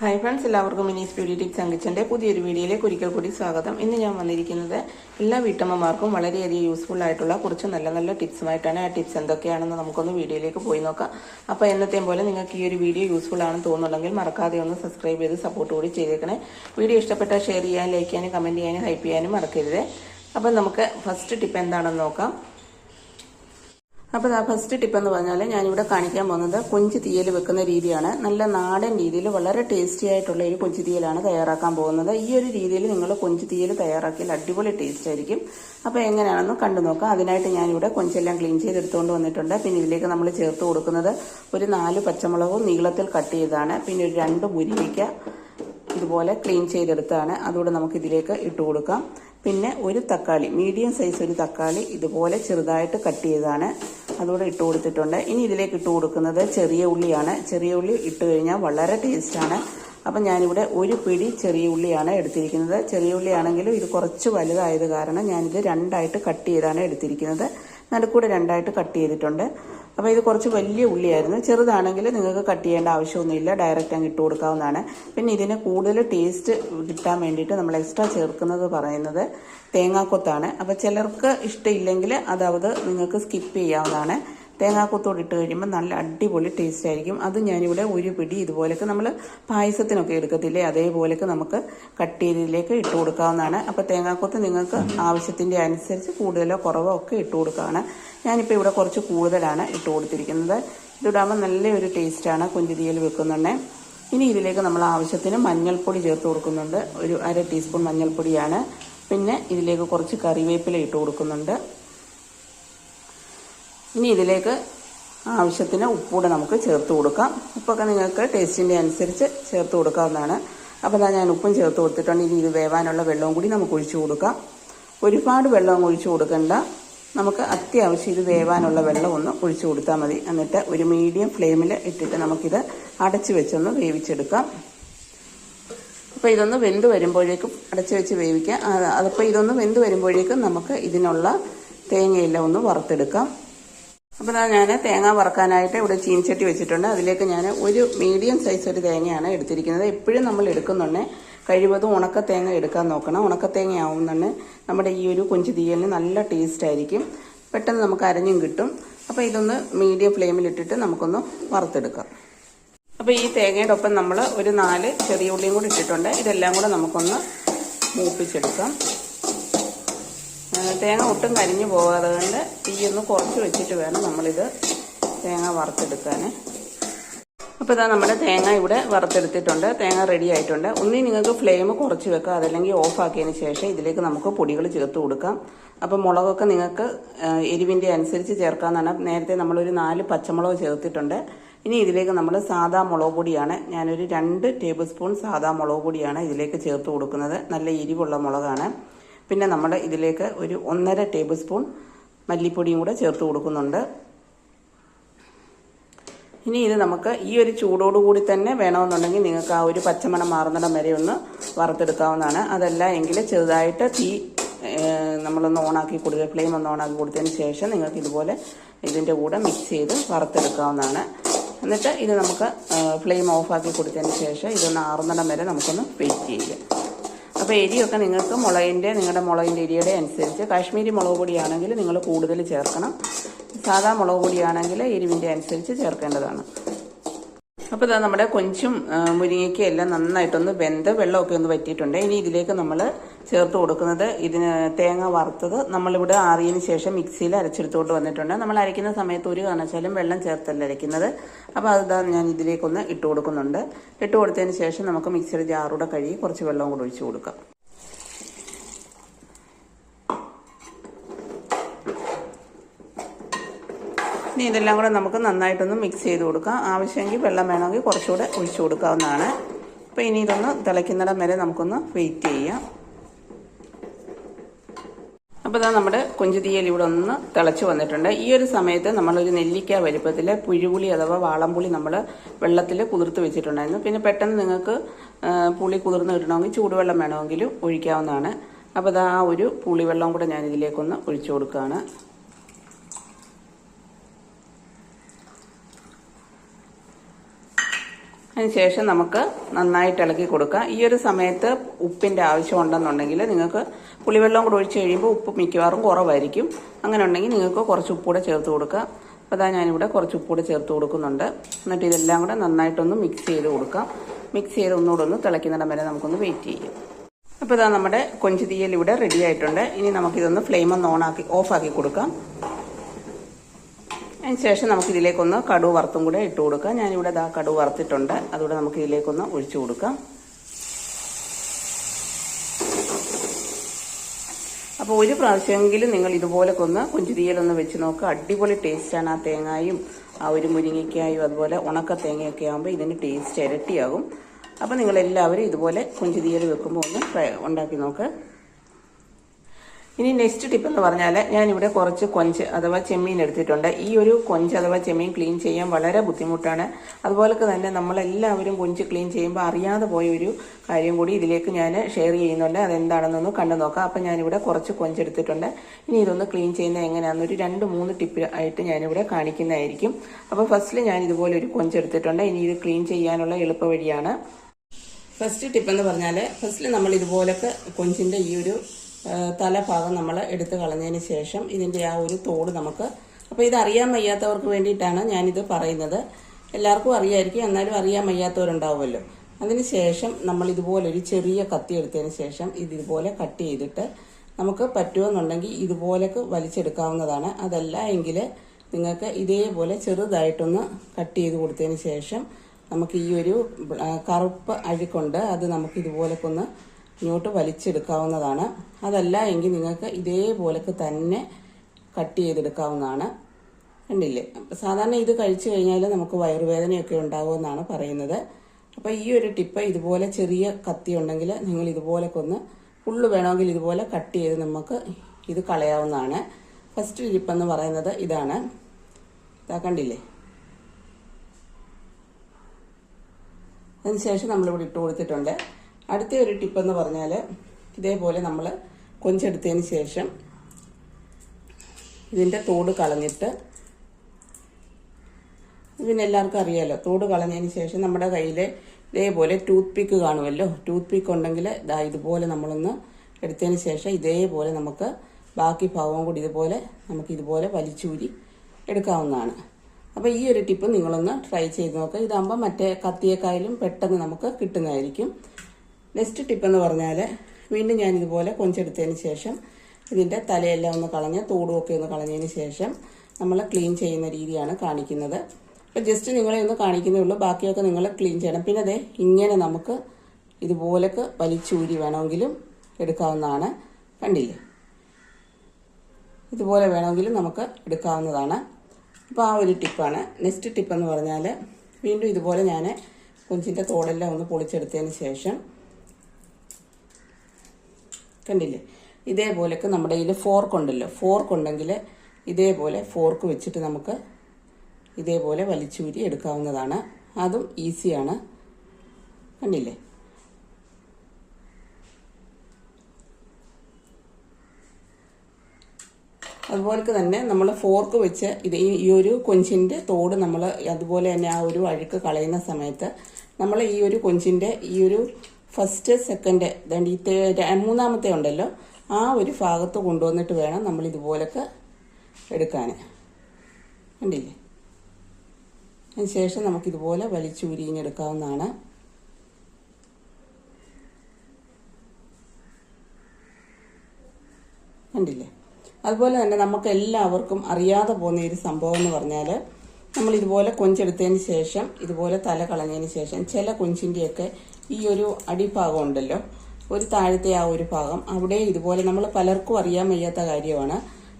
Hi friends എല്ലാവർക്കും മിനീസ് beauty tips അങ്കിച്ചന്റെ പുതിയൊരു വീഡിയോയിലേക്ക് ഒരിക്കൽ കൂടി സ്വാഗതം. ഇന്ന് ഞാൻ വന്നിരിക്കുന്നത് എല്ലാ വീട്ടമ്മമാർക്കും വളരെയധികം യൂസ്ഫുൾ ആയിട്ടുള്ള കുറച്ച് നല്ല നല്ല ടിപ്സുമായിട്ടാണ് ആ ടിപ്സ് എന്തൊക്കെയാണെന്ന് നമുക്കൊന്ന് വീഡിയോയിലേക്ക് പോയി നോക്കാം. അപ്പോൾ എന്നത്തെയും പോലെ നിങ്ങൾക്ക് ഈ ഒരു വീഡിയോ യൂസ്ഫുൾ ആണെന്ന് തോന്നുന്നുണ്ടെങ്കിൽ മറക്കാതെ ഒന്ന് സബ്സ്ക്രൈബ് ചെയ്ത് സപ്പോർട്ട് കൂടി ചെയ്തേക്കണേ. വീഡിയോ ഇഷ്ടപ്പെട്ടാൽ ഷെയർ ചെയ്യാൻ ലൈക്ക് ചെയ്യാനും കമന്റ് ചെയ്യാനും ഹൈപ്പ് ചെയ്യാനും മറക്കരുത്. അപ്പം നമുക്ക് ഫസ്റ്റ് ടിപ്പ് എന്താണെന്ന് നോക്കാം. അപ്പോൾ ആ ഫസ്റ്റ് ടിപ്പ് എന്ന് പറഞ്ഞാൽ ഞാനിവിടെ കാണിക്കാൻ പോകുന്നത് കൊഞ്ച് തീയൽ വെക്കുന്ന രീതിയാണ്. നല്ല നാടൻ രീതിയിൽ വളരെ ടേസ്റ്റി ആയിട്ടുള്ള ഒരു കൊഞ്ച് തീയലാണ് തയ്യാറാക്കാൻ പോകുന്നത്. ഈ ഒരു രീതിയിൽ നിങ്ങൾ കൊഞ്ച് തീയൽ തയ്യാറാക്കിയാൽ അടിപൊളി ടേസ്റ്റ് ആയിരിക്കും. അപ്പോൾ എങ്ങനെയാണെന്ന് കണ്ടു നോക്കാം. അതിനായിട്ട് ഞാനിവിടെ കൊഞ്ചെല്ലാം ക്ലീൻ ചെയ്തെടുത്തുകൊണ്ട് വന്നിട്ടുണ്ട്. പിന്നെ ഇതിലേക്ക് നമ്മൾ ചേർത്ത് കൊടുക്കുന്നത് ഒരു നാല് പച്ചമുളകും നീളത്തിൽ കട്ട് ചെയ്തതാണ്. പിന്നെ ഒരു രണ്ട് മുരിങ്ങയ്ക്ക ഇതുപോലെ ക്ലീൻ ചെയ്തെടുത്താണ് അതുകൂടെ നമുക്ക് ഇതിലേക്ക് ഇട്ട് കൊടുക്കാം. പിന്നെ ഒരു തക്കാളി മീഡിയം സൈസ് ഒരു തക്കാളി ഇതുപോലെ ചെറുതായിട്ട് കട്ട് ചെയ്താണ്. അതുകൂടെ ഇട്ട് കൊടുത്തിട്ടുണ്ട്. ഇനി ഇതിലേക്ക് ഇട്ട് കൊടുക്കുന്നത് ചെറിയ ഉള്ളിയാണ്. ചെറിയ ഉള്ളി ഇട്ട് കഴിഞ്ഞാൽ വളരെ ടേസ്റ്റാണ് അപ്പം ഞാനിവിടെ ഒരു പിടി ചെറിയ ഉള്ളിയാണ് എടുത്തിരിക്കുന്നത്. ചെറിയ ഉള്ളിയാണെങ്കിലും ഇത് കുറച്ച് വലുതായത് കാരണം ഞാനിത് രണ്ടായിട്ട് കട്ട് ചെയ്താണ് എടുത്തിരിക്കുന്നത്. നടുക്കൂടെ രണ്ടായിട്ട് കട്ട് ചെയ്തിട്ടുണ്ട്. അപ്പോൾ ഇത് കുറച്ച് വലിയ ഉള്ളിയായിരുന്നു. ചെറുതാണെങ്കിൽ നിങ്ങൾക്ക് കട്ട് ചെയ്യേണ്ട ആവശ്യമൊന്നുമില്ല. ഡയറക്റ്റ് അങ്ങ് ഇട്ട് കൊടുക്കാവുന്നതാണ്. പിന്നെ ഇതിന് കൂടുതൽ ടേസ്റ്റ് കിട്ടാൻ വേണ്ടിയിട്ട് നമ്മൾ എക്സ്ട്രാ ചേർക്കുന്നത് പറയുന്നത് തേങ്ങാക്കൊത്താണ്. അപ്പോൾ ചിലർക്ക് ഇഷ്ടമില്ലെങ്കിൽ അതവത് നിങ്ങൾക്ക് സ്കിപ്പ് ചെയ്യാവുന്നതാണ്. തേങ്ങാക്കൊത്തോട് ഇട്ട് കഴിയുമ്പോൾ നല്ല അടിപൊളി ടേസ്റ്റ് ആയിരിക്കും. അത് ഞാനിവിടെ ഒരു പിടി ഇതുപോലൊക്കെ നമ്മൾ പായസത്തിനൊക്കെ എടുക്കത്തില്ലേ? അതേപോലൊക്കെ നമുക്ക് കട്ടിയിലേക്ക് ഇട്ട് കൊടുക്കാവുന്നതാണ്. അപ്പോൾ തേങ്ങാക്കൊത്ത് നിങ്ങൾക്ക് ആവശ്യത്തിന്റെ അനുസരിച്ച് കൂടുതലോ കുറവോ ഒക്കെ ഇട്ട് കൊടുക്കുകയാണ് ഞാനിപ്പോൾ ഇവിടെ കുറച്ച് കൂടുതലാണ് ഇട്ട് കൊടുത്തിരിക്കുന്നത്. ഇതിടാകുമ്പോൾ നല്ലൊരു ടേസ്റ്റാണ് കുഞ്ചുതിയിൽ വെക്കുന്നുണ്ടേ ഇനി ഇതിലേക്ക് നമ്മൾ ആവശ്യത്തിന് മഞ്ഞൾപ്പൊടി ചേർത്ത് കൊടുക്കുന്നുണ്ട്. ഒരു അര ടീസ്പൂൺ മഞ്ഞൾപ്പൊടിയാണ്. പിന്നെ ഇതിലേക്ക് കുറച്ച് കറിവേപ്പില ഇട്ട് കൊടുക്കുന്നുണ്ട്. ഇനി ഇതിലേക്ക് ആവശ്യത്തിന് ഉപ്പൂടെ നമുക്ക് ചേർത്ത് കൊടുക്കാം. ഉപ്പൊക്കെ നിങ്ങൾക്ക് ടേസ്റ്റിന്റെ അനുസരിച്ച് ചേർത്ത് കൊടുക്കാവുന്നതാണ്. അപ്പോൾ ഞാൻ ഉപ്പും ചേർത്ത് കൊടുത്തിട്ടുണ്ട്. ഇനി ഇത് വേവാനുള്ള വെള്ളവും കൂടി നമുക്ക് ഒഴിച്ചു കൊടുക്കാം. ഒരുപാട് വെള്ളം ഒഴിച്ചു കൊടുക്കേണ്ട. നമുക്ക് അത്യാവശ്യം ഇത് വേവാനുള്ള വെള്ളം ഒന്ന് ഒഴിച്ചു കൊടുത്താൽ മതി. എന്നിട്ട് ഒരു മീഡിയം ഫ്ലെയിമിൽ ഇട്ടിട്ട് നമുക്കിത് അടച്ചു വെച്ചൊന്ന് വേവിച്ചെടുക്കാം. അപ്പോൾ ഇതൊന്ന് വെന്ത് വരുമ്പോഴേക്കും അടച്ചു വെച്ച് വേവിക്കാം. അതപ്പോൾ ഇതൊന്ന് വെന്ത് വരുമ്പോഴേക്കും നമുക്ക് ഇതിനുള്ള തേങ്ങയെല്ലാം ഒന്ന് വറുത്തെടുക്കാം. അപ്പോൾ ഞാൻ തേങ്ങ വറക്കാനായിട്ട് ഇവിടെ ചീൻചട്ടി വെച്ചിട്ടുണ്ട്. അതിലേക്ക് ഞാൻ ഒരു മീഡിയം സൈസ് ഒരു തേങ്ങയാണ് എടുത്തിരിക്കുന്നത്. എപ്പോഴും നമ്മൾ എടുക്കുന്നുണ്ട്. കഴിവതും ഉണക്ക തേങ്ങ എടുക്കാൻ നോക്കണം. ഉണക്ക തേങ്ങ നമ്മുടെ ഈ ഒരു കൊഞ്ചു തീയലിന് നല്ല ടേസ്റ്റ് ആയിരിക്കും. പെട്ടെന്ന് നമുക്ക് അരഞ്ഞും കിട്ടും. അപ്പോൾ ഇതൊന്ന് മീഡിയം ഫ്ലെയിമിലിട്ടിട്ട് നമുക്കൊന്ന് വറുത്തെടുക്കാം. അപ്പോൾ ഈ തേങ്ങയുടെ ഒപ്പം നമ്മൾ ഒരു നാല് ചെറിയ ഉള്ളിയും കൂടി ഇട്ടിട്ടുണ്ട്. ഇതെല്ലാം കൂടെ നമുക്കൊന്ന് മൂപ്പിച്ചെടുക്കാം. തേങ്ങ ഒട്ടും കരിഞ്ഞു പോകാതെ കൊണ്ട് തീയൊന്ന് കുറച്ച് വെച്ചിട്ട് വേണം നമ്മളിത് തേങ്ങ വറുത്തെടുക്കാൻ. അപ്പോൾ ഇതാ നമ്മുടെ തേങ്ങ ഇവിടെ വറുത്തെടുത്തിട്ടുണ്ട്. തേങ്ങ റെഡി ആയിട്ടുണ്ട്. ഒന്നി നിങ്ങൾക്ക് ഫ്ലെയിം കുറച്ച് വെക്കുക അതല്ലെങ്കിൽ ഓഫ് ആക്കിയതിന് ശേഷം ഇതിലേക്ക് നമുക്ക് പൊടികൾ ചേർത്ത് കൊടുക്കാം. അപ്പോൾ മുളകൊക്കെ നിങ്ങൾക്ക് എരിവിന്റെ അനുസരിച്ച് ചേർക്കാമെന്നാണ് നേരത്തെ നമ്മളൊരു നാല് പച്ചമുളക് ചേർത്തിട്ടുണ്ട്. ഇനി ഇതിലേക്ക് നമ്മൾ സാധാ മുളക് പൊടിയാണ്. ഞാനൊരു രണ്ട് ടേബിൾ സ്പൂൺ സാധാ മുളക് പൊടിയാണ് ഇതിലേക്ക് ചേർത്ത് കൊടുക്കുന്നത്. നല്ല എരിവുള്ള മുളകാണ്. പിന്നെ നമ്മൾ ഇതിലേക്ക് ഒരു ഒന്നര ടേബിൾ സ്പൂൺ മല്ലിപ്പൊടിയും കൂടെ ചേർത്ത് കൊടുക്കുന്നുണ്ട്. ഇനി ഇത് നമുക്ക് ഈ ഒരു ചൂടോടുകൂടി തന്നെ വേണമെന്നുണ്ടെങ്കിൽ നിങ്ങൾക്ക് ആ ഒരു പച്ചമണം മാറുന്നിടം വരെ ഒന്ന് വറുത്തെടുക്കാവുന്നതാണ്. അതല്ല എങ്കിൽ ചെറുതായിട്ട് തീ നമ്മളൊന്ന് ഓണാക്കി കൊടുക്കുക. ഫ്ലെയിം ഒന്ന് ഓണാക്കി കൊടുത്തതിന് ശേഷം നിങ്ങൾക്ക് ഇതുപോലെ ഇതിന്റെ കൂടെ മിക്സ് ചെയ്ത് വറുത്തെടുക്കാവുന്നതാണ്. എന്നിട്ട് ഇത് നമുക്ക് ഫ്ലെയിം ഓഫാക്കി കൊടുത്തതിന് ശേഷം ഇതൊന്ന് ആറുന്നിടം വരെ നമുക്കൊന്ന് വെയിറ്റ് ചെയ്യാം അപ്പോൾ എരിയൊക്കെ നിങ്ങൾക്ക് മുളകിന്റെ നിങ്ങളുടെ മുളകിന്റെ എരിയുടെ അനുസരിച്ച്. കാശ്മീരി മുളക് പൊടിയാണെങ്കിൽ നിങ്ങൾ കൂടുതൽ ചേർക്കണം. സാധാ മുളക് പൊടിയാണെങ്കിൽ എരിവിന്റെ അനുസരിച്ച് ചേർക്കേണ്ടതാണ്. അപ്പോൾ ഇതാ നമ്മുടെ കൊഞ്ചും മുരിങ്ങയ്ക്കും എല്ലാം നന്നായിട്ടൊന്ന് വെന്ത് വെള്ളമൊക്കെ ഒന്ന് വറ്റിയിട്ടുണ്ട്. ഇനി ഇതിലേക്ക് നമ്മൾ ചേർത്ത് കൊടുക്കുന്നത് ഇതിന് തേങ്ങ വറുത്തത് നമ്മളിവിടെ ആറിയതിന് ശേഷം മിക്സിയിൽ അരച്ചെടുത്തുകൊണ്ട് വന്നിട്ടുണ്ട്. നമ്മൾ അരയ്ക്കുന്ന സമയത്ത് ഒരു കാരണവശാലും വെള്ളം ചേർത്തല്ല അരയ്ക്കുന്നത്. അപ്പോൾ അതാ ഞാൻ ഇതിലേക്കൊന്ന് ഇട്ട് കൊടുക്കുന്നുണ്ട്. ഇട്ട് കൊടുത്തതിന് ശേഷം നമുക്ക് മിക്സിയുടെ ജാറൂടെ കഴുകി കുറച്ച് വെള്ളം കൂടെ ഒഴിച്ച് കൊടുക്കാം. ഇനി ഇതെല്ലാം കൂടെ നമുക്ക് നന്നായിട്ടൊന്ന് മിക്സ് ചെയ്ത് കൊടുക്കാം. ആവശ്യമെങ്കിൽ വെള്ളം വേണമെങ്കിൽ കുറച്ചുകൂടെ ഒഴിച്ചു കൊടുക്കാവുന്നതാണ്. അപ്പോൾ ഇനി ഇതൊന്ന് തിളയ്ക്കുന്നിടം വരെ നമുക്കൊന്ന് വെയിറ്റ് ചെയ്യാം. അപ്പോൾ ഇതാ നമ്മുടെ കൊഞ്ചുതീയൽ ഇവിടെ ഒന്ന് തിളച്ച് വന്നിട്ടുണ്ട്. ഈ ഒരു സമയത്ത് നമ്മളൊരു നെല്ലിക്ക വലുപ്പത്തിൽ പുഴുപുളി അഥവാ വാളംപുളി നമ്മൾ വെള്ളത്തിൽ കുതിർത്ത് വെച്ചിട്ടുണ്ടായിരുന്നു. പിന്നെ പെട്ടെന്ന് നിങ്ങൾക്ക് പുളി കുതിർന്ന് കിട്ടണമെങ്കിൽ ചൂടുവെള്ളം വേണമെങ്കിലും ഒഴിക്കാവുന്നതാണ്. അപ്പോൾ ഇതാ ആ ഒരു പുളിവെള്ളം കൂടെ ഞാൻ ഇതിലേക്കൊന്ന് ഒഴിച്ചു കൊടുക്കുകയാണ്. അതിനുശേഷം നമുക്ക് നന്നായിട്ട് ഇളക്കി കൊടുക്കാം. ഈ ഒരു സമയത്ത് ഉപ്പിന്റെ ആവശ്യം ഉണ്ടെന്നുണ്ടെങ്കിൽ നിങ്ങൾക്ക് പുളിവെള്ളം കൂടെ ഒഴിച്ച് കഴിയുമ്പോൾ ഉപ്പ് മിക്കവാറും കുറവായിരിക്കും. അങ്ങനെ ഉണ്ടെങ്കിൽ നിങ്ങൾക്ക് കുറച്ച് ഉപ്പൂടെ ചേർത്ത് കൊടുക്കുക അപ്പോൾ അതാ ഞാനിവിടെ കുറച്ച് ഉപ്പൂടെ ചേർത്ത് കൊടുക്കുന്നുണ്ട്. എന്നിട്ട് ഇതെല്ലാം കൂടെ നന്നായിട്ടൊന്ന് മിക്സ് ചെയ്ത് കൊടുക്കാം. മിക്സ് ചെയ്ത് ഒന്നുകൂടെ ഒന്ന് തിളയ്ക്കുന്നിടം വരെ നമുക്കൊന്ന് വെയിറ്റ് ചെയ്യാം. അപ്പോൾ ഇതാ നമ്മുടെ കൊഞ്ച് തീയൽ ഇവിടെ റെഡി ആയിട്ടുണ്ട്. ഇനി നമുക്കിതൊന്ന് ഫ്ലെയിം ഒന്ന് ഓണാക്കി ഓഫാക്കി കൊടുക്കാം. അതിന് ശേഷം നമുക്ക് ഇതിലേക്കൊന്ന് കടുവ് വറുത്തും കൂടെ ഇട്ട് കൊടുക്കാം. ഞാനിവിടെ ദാ കടുവ് വറുത്തിട്ടുണ്ട്. അതുകൂടെ നമുക്ക് ഇതിലേക്കൊന്ന് ഒഴിച്ചു കൊടുക്കാം. അപ്പോൾ ഒരു പ്രാവശ്യമെങ്കിലും നിങ്ങൾ ഇതുപോലൊക്കെ ഒന്ന് കുഞ്ചിരിയിലൊന്ന് വെച്ച് നോക്കുക അടിപൊളി ടേസ്റ്റാണ് ആ തേങ്ങായും ആ ഒരു മുരിങ്ങയ്ക്കായും അതുപോലെ ഉണക്ക തേങ്ങയൊക്കെ ആകുമ്പോൾ ഇതിന് ടേസ്റ്റ് ഇരട്ടിയാകും. അപ്പോൾ നിങ്ങളെല്ലാവരും ഇതുപോലെ കുഞ്ചിതീയൽ വെക്കുമ്പോൾ ഒന്ന് ഉണ്ടാക്കി നോക്കുക ഇനി നെക്സ്റ്റ് ടിപ്പ് എന്ന് പറഞ്ഞാൽ ഞാനിവിടെ കുറച്ച് കൊഞ്ച് അഥവാ ചെമ്മീൻ എടുത്തിട്ടുണ്ട്. ഈ ഒരു കൊഞ്ച് അഥവാ ചെമ്മീൻ ക്ലീൻ ചെയ്യാൻ വളരെ ബുദ്ധിമുട്ടാണ്. അതുപോലെ തന്നെ നമ്മളെല്ലാവരും കൊഞ്ച് ക്ലീൻ ചെയ്യുമ്പോൾ അറിയാതെ പോയ ഒരു കാര്യം കൂടി ഇതിലേക്ക് ഞാൻ ഷെയർ ചെയ്യുന്നുണ്ട്. അതെന്താണെന്നൊന്ന് കണ്ടു നോക്കാം. അപ്പം ഞാനിവിടെ കുറച്ച് കൊഞ്ച് എടുത്തിട്ടുണ്ട്. ഇനി ഇതൊന്ന് ക്ലീൻ ചെയ്യുന്നത് എങ്ങനെയാണെന്നൊരു രണ്ട് മൂന്ന് ടിപ്പ് ആയിട്ട് ഞാനിവിടെ കാണിക്കുന്നതായിരിക്കും. അപ്പോൾ ഫസ്റ്റിൽ ഞാൻ ഇതുപോലെ ഒരു കൊഞ്ച് എടുത്തിട്ടുണ്ട്. ഇനി ഇത് ക്ലീൻ ചെയ്യാനുള്ള എളുപ്പ വഴിയാണ്. ഫസ്റ്റ് ടിപ്പ് എന്ന് പറഞ്ഞാൽ ഫസ്റ്റിൽ നമ്മൾ ഇതുപോലൊക്കെ കൊഞ്ചിന്റെ ഈ ഒരു തലഭാഗം നമ്മൾ എടുത്ത് കളഞ്ഞതിന് ശേഷം ഇതിന്റെ ആ ഒരു തോട് നമുക്ക് അപ്പോൾ ഇത് അറിയാൻ വയ്യാത്തവർക്ക് വേണ്ടിയിട്ടാണ് ഞാനിത് പറയുന്നത്. എല്ലാവർക്കും അറിയായിരിക്കും എന്നാലും അറിയാൻ വയ്യാത്തവരുണ്ടാവുമല്ലോ. അതിന് ശേഷം നമ്മൾ ഇതുപോലൊരു ചെറിയ കത്തി എടുത്തതിന് ശേഷം ഇത് ഇതുപോലെ കട്ട് ചെയ്തിട്ട് നമുക്ക് പറ്റുമെന്നുണ്ടെങ്കിൽ ഇതുപോലൊക്കെ വലിച്ചെടുക്കാവുന്നതാണ്. അതല്ല എങ്കിൽ നിങ്ങൾക്ക് ഇതേപോലെ ചെറുതായിട്ടൊന്ന് കട്ട് ചെയ്ത് കൊടുത്തതിന് ശേഷം നമുക്ക് ഈ ഒരു കറുപ്പ് അഴുക്കുണ്ട് അത് നമുക്ക് ഇതുപോലൊക്കെ ഒന്ന് ഇങ്ങോട്ട് വലിച്ചെടുക്കാവുന്നതാണ്. അതല്ല എങ്കിൽ നിങ്ങൾക്ക് ഇതേപോലൊക്കെ തന്നെ കട്ട് ചെയ്തെടുക്കാവുന്നതാണ്. കണ്ടില്ലേ? സാധാരണ ഇത് കഴിച്ചു കഴിഞ്ഞാൽ നമുക്ക് വയറുവേദനയൊക്കെ ഉണ്ടാകുമെന്നാണ് പറയുന്നത്. അപ്പോൾ ഈ ഒരു ടിപ്പ് ഇതുപോലെ ചെറിയ കത്തി ഉണ്ടെങ്കിൽ നിങ്ങൾ ഇതുപോലൊക്കെ ഒന്ന് ഫുള്ള് വേണമെങ്കിൽ ഇതുപോലെ കട്ട് ചെയ്ത് നമുക്ക് ഇത് കളയാവുന്നതാണ്. ഫസ്റ്റ് ടിപ്പ് എന്ന് പറയുന്നത് ഇതാണ്. ഇതാ കണ്ടില്ലേ? അതിനുശേഷം നമ്മളിവിടെ ഇട്ട് കൊടുത്തിട്ടുണ്ട്. അടുത്ത ഒരു ടിപ്പെന്ന് പറഞ്ഞാൽ ഇതേപോലെ നമ്മൾ കൊഞ്ചെടുത്തതിന് ശേഷം ഇതിന്റെ തോട് കളഞ്ഞിട്ട് പിന്നെ എല്ലാവർക്കും അറിയാമല്ലോ തോട് കളഞ്ഞതിന് ശേഷം നമ്മുടെ കയ്യിൽ ഇതേപോലെ ടൂത്ത് പിക്ക് കാണുമല്ലോ ടൂത്ത് പിക്ക് ഉണ്ടെങ്കിൽ ഇതാ ഇതുപോലെ നമ്മളൊന്ന് എടുത്തതിന് ശേഷം ഇതേപോലെ നമുക്ക് ബാക്കി ഭാഗവും കൂടി ഇതുപോലെ നമുക്ക് ഇതുപോലെ വലിച്ചൂരി എടുക്കാവുന്നതാണ്. അപ്പോൾ ഈ ഒരു ടിപ്പ് നിങ്ങളൊന്ന് ട്രൈ ചെയ്ത് നോക്കുക ഇതാകുമ്പോൾ മറ്റേ കത്തിയേക്കായാലും പെട്ടെന്ന് നമുക്ക് കിട്ടുന്നതായിരിക്കും. നെക്സ്റ്റ് ടിപ്പെന്ന് പറഞ്ഞാൽ വീണ്ടും ഞാൻ ഇതുപോലെ കൊഞ്ചെടുത്തതിന് ശേഷം ഇതിന്റെ തലയെല്ലാം ഒന്ന് കളഞ്ഞ് തോടുമൊക്കെ ഒന്ന് കളഞ്ഞതിന് ശേഷം നമ്മൾ ക്ലീൻ ചെയ്യുന്ന രീതിയാണ് കാണിക്കുന്നത്. അപ്പോൾ ജസ്റ്റ് നിങ്ങളെ ഒന്ന് കാണിക്കുന്നേ ഉള്ളൂ. ബാക്കിയൊക്കെ നിങ്ങൾ ക്ലീൻ ചെയ്യണം. പിന്നെ അതെ ഇങ്ങനെ നമുക്ക് ഇതുപോലൊക്കെ വലിച്ചൂരി വേണമെങ്കിലും എടുക്കാവുന്നതാണ്. കണ്ടില്ലേ? ഇതുപോലെ വേണമെങ്കിലും നമുക്ക് എടുക്കാവുന്നതാണ്. അപ്പോൾ ആ ഒരു ടിപ്പാണ്. നെക്സ്റ്റ് ടിപ്പെന്ന് പറഞ്ഞാൽ വീണ്ടും ഇതുപോലെ ഞാൻ കൊഞ്ചിന്റെ തോടെല്ലാം ഒന്ന് പൊളിച്ചെടുത്തതിന് ശേഷം കണ്ടില്ലേ? ഇതേപോലെയൊക്കെ നമ്മുടെ കയ്യിൽ ഫോർക്ക് ഉണ്ടല്ലോ. ഫോർക്ക് ഉണ്ടെങ്കിൽ ഇതേപോലെ ഫോർക്ക് വെച്ചിട്ട് നമുക്ക് ഇതേപോലെ വലിച്ചൂരി എടുക്കാവുന്നതാണ്. അതും ഈസിയാണ് കണ്ടില്ലേ? അതുപോലെ തന്നെ നമ്മൾ ഫോർക്ക് വെച്ച് ഇത് ഈ ഒരു കൊഞ്ചിന്റെ തോട് നമ്മൾ അതുപോലെ തന്നെ ആ ഒരു അഴുക്ക് കളയുന്ന സമയത്ത് നമ്മൾ ഈ ഒരു കൊഞ്ചിന്റെ ഈ ഒരു ഫസ്റ്റ് സെക്കൻഡ് ഈ മൂന്നാമത്തെ ഉണ്ടല്ലോ ആ ഒരു ഭാഗത്ത് കൊണ്ടുവന്നിട്ട് വേണം നമ്മൾ ഇതുപോലൊക്കെ എടുക്കാൻ. കണ്ടില്ലേ? അതിനുശേഷം നമുക്കിതുപോലെ വലിച്ചു ഉരിഞ്ഞെടുക്കാവുന്നതാണ്. കണ്ടില്ലേ? അതുപോലെ തന്നെ നമുക്ക് എല്ലാവർക്കും അറിയാതെ പോകുന്ന ഒരു സംഭവം എന്ന് പറഞ്ഞാൽ നമ്മൾ ഇതുപോലെ കൊഞ്ചെടുത്തതിന് ശേഷം ഇതുപോലെ തല കളഞ്ഞതിന് ശേഷം ചില കൊഞ്ചിന്റെയൊക്കെ ഈ ഒരു അടിഭാഗം ഉണ്ടല്ലോ. ഒരു താഴത്തെ ആ ഒരു ഭാഗം. അവിടെ ഇതുപോലെ നമ്മൾ പലർക്കും അറിയാൻ വയ്യാത്ത കാര്യമാണ്.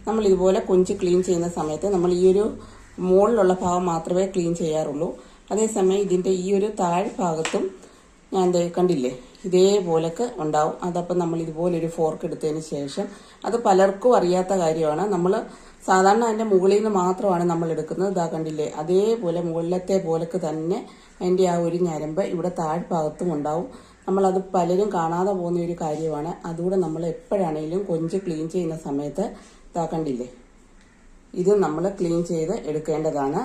നമ്മൾ ഇതുപോലെ കൊഞ്ച് ക്ലീൻ ചെയ്യുന്ന സമയത്ത് നമ്മൾ ഈ ഒരു മുകളിലുള്ള ഭാഗം മാത്രമേ ക്ലീൻ ചെയ്യാറുള്ളൂ. അതേസമയം ഇതിന്റെ ഈ ഒരു താഴ്ഭാഗത്തും ഞാൻ എന്താ കണ്ടില്ലേ ഇതേപോലൊക്കെ ഉണ്ടാവും. അതപ്പം നമ്മൾ ഇതുപോലെ ഒരു ഫോർക്ക് എടുത്തതിന് ശേഷം അത് പലർക്കും അറിയാത്ത കാര്യമാണ്. നമ്മൾ സാധാരണ അതിന്റെ മുകളിൽ നിന്ന് മാത്രമാണ് നമ്മൾ എടുക്കുന്നത്. ഇതാ കണ്ടില്ലേ? അതേപോലെ മുകളിലത്തെ പോലൊക്കെ തന്നെ അതിന്റെ ആ ഒരു ഞരമ്പ് ഇവിടെ താഴ്ഭാഗത്തും ഉണ്ടാവും. നമ്മളത് പലരും കാണാതെ പോകുന്ന ഒരു കാര്യമാണ്. അതുകൂടെ നമ്മൾ എപ്പോഴാണെങ്കിലും കൊഞ്ച് ക്ലീൻ ചെയ്യുന്ന സമയത്ത് ഇതാ കണ്ടില്ലേ? ഇത് നമ്മൾ ക്ലീൻ ചെയ്ത് എടുക്കേണ്ടതാണ്.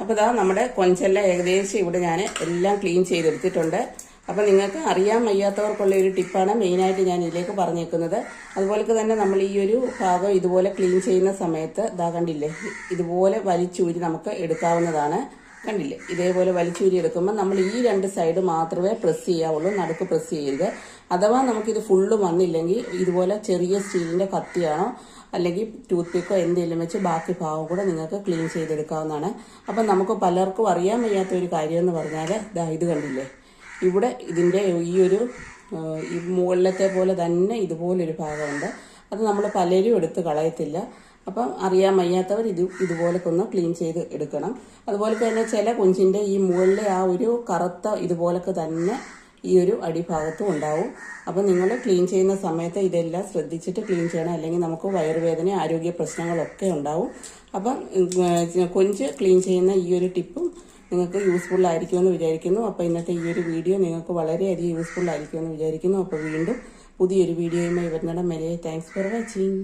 അപ്പോൾ ഇതാ നമ്മുടെ കൊഞ്ചെല്ലാം ഏകദേശം ഇവിടെ ഞാൻ എല്ലാം ക്ലീൻ ചെയ്തെടുത്തിട്ടുണ്ട്. അപ്പോൾ നിങ്ങൾക്ക് അറിയാൻ വയ്യാത്തവർക്കുള്ള ഒരു ടിപ്പാണ് മെയിനായിട്ട് ഞാൻ ഇതിലേക്ക് പറഞ്ഞേക്കുന്നത്. അതുപോലെ തന്നെ നമ്മൾ ഈ ഒരു ഭാഗം ഇതുപോലെ ക്ലീൻ ചെയ്യുന്ന സമയത്ത് ഇതാ കണ്ടില്ലേ ഇതുപോലെ വലിച്ചൂരി നമുക്ക് എടുക്കാവുന്നതാണ്. കണ്ടില്ലേ ഇതേപോലെ വലിച്ചൂരി എടുക്കുമ്പോൾ നമ്മൾ ഈ രണ്ട് സൈഡ് മാത്രമേ പ്രസ് ചെയ്യാവുള്ളൂ നടുക്ക് പ്രസ് ചെയ്യരുത്. അഥവാ നമുക്കിത് ഫുള്ള് വന്നില്ലെങ്കിൽ ഇതുപോലെ ചെറിയ സ്റ്റീലിന്റെ കത്തിയാണോ അല്ലെങ്കിൽ ടൂത്ത് പിക്കോ എന്തെങ്കിലും വെച്ച് ബാക്കി ഭാഗം കൂടെ നിങ്ങൾക്ക് ക്ലീൻ ചെയ്തെടുക്കാവുന്നതാണ്. അപ്പം നമുക്ക് പലർക്കും അറിയാൻ വയ്യാത്ത ഒരു കാര്യം എന്ന് പറഞ്ഞാൽ ഇതാ ഇത് കണ്ടില്ലേ ഇവിടെ ഇതിന്റെ ഈ ഒരു ഈ മുകളിലത്തെ പോലെ തന്നെ ഇതുപോലൊരു ഭാഗമുണ്ട്. അത് നമ്മൾ പലരും എടുത്ത് കളയത്തില്ല. അപ്പം അറിയാൻ വയ്യാത്തവർ ഇത് ഇതുപോലൊക്കെ ഒന്ന് ക്ലീൻ ചെയ്ത് എടുക്കണം. അതുപോലെ തന്നെ ചില കുഞ്ചിന്റെ ഈ മുകളിലെ ആ ഒരു കറുത്ത ഇതുപോലൊക്കെ തന്നെ ഈ ഒരു അടിഭാഗത്തും ഉണ്ടാവും. അപ്പം നിങ്ങൾ ക്ലീൻ ചെയ്യുന്ന സമയത്ത് ഇതെല്ലാം ശ്രദ്ധിച്ചിട്ട് ക്ലീൻ ചെയ്യണം. അല്ലെങ്കിൽ നമുക്ക് വയറുവേദന ആരോഗ്യ പ്രശ്നങ്ങളൊക്കെ ഉണ്ടാവും. അപ്പം കൊഞ്ച് ക്ലീൻ ചെയ്യുന്ന ഈ ഒരു ടിപ്പും നിങ്ങൾക്ക് യൂസ്ഫുൾ ആയിരിക്കുമെന്ന് വിചാരിക്കുന്നു. അപ്പോൾ ഇന്നത്തെ ഈ ഒരു വീഡിയോ നിങ്ങൾക്ക് വളരെയധികം യൂസ്ഫുൾ ആയിരിക്കുമെന്ന് വിചാരിക്കുന്നു. അപ്പോൾ വീണ്ടും പുതിയൊരു വീഡിയോയുമായി വരുന്നിടം വരെ താങ്ക്സ് ഫോർ വാച്ചിങ്